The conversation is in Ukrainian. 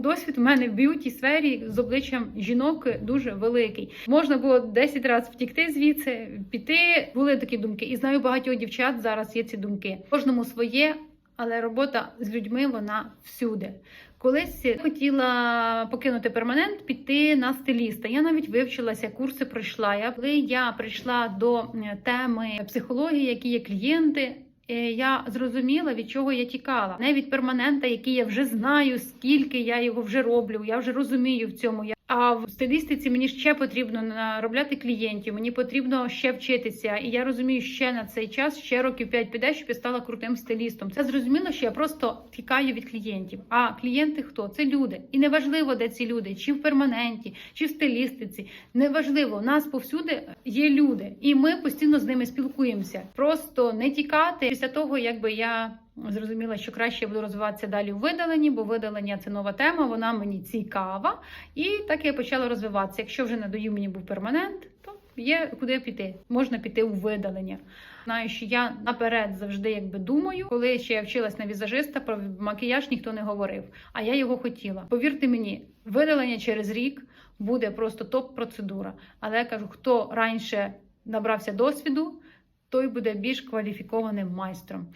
Досвід у мене в б'юті сфері з обличчям жінок дуже великий. Можна було 10 разів втікти звідси, піти. Були такі думки, і знаю багатьох дівчат зараз є ці думки. Кожному своє, але робота з людьми вона всюди. Колись хотіла покинути перманент, піти на стиліста. Я навіть вивчилася, курси пройшла. Я коли я прийшла до теми психології, які є клієнти. Е, Я зрозуміла, від чого я тікала. Не від перманента, який я вже знаю, скільки я його вже роблю. Я вже розумію в цьому. А в стилістиці мені ще потрібно наробляти клієнтів, мені потрібно ще вчитися. І я розумію, ще на цей час, ще років 5 піде, щоб я стала крутим стилістом. Це зрозуміло, що я просто тікаю від клієнтів. А клієнти хто? Це люди. І неважливо, де ці люди, чи в перманенті, чи в стилістиці. Неважливо, у нас повсюди є люди, і ми постійно з ними спілкуємося. Просто не тікати після того, якби я. Зрозуміла, що краще я буду розвиватися далі у видаленні, бо видалення це нова тема, вона мені цікава. І так я почала розвиватися. Якщо вже надоїв мені був перманент, то є куди піти. Можна піти у видалення. Знаю, що я наперед завжди якби думаю. Коли ще я вчилась на візажиста, про макіяж ніхто не говорив. А я його хотіла. Повірте мені, видалення через рік буде просто топ-процедура. Але я кажу, хто раніше набрався досвіду, той буде більш кваліфікованим майстром.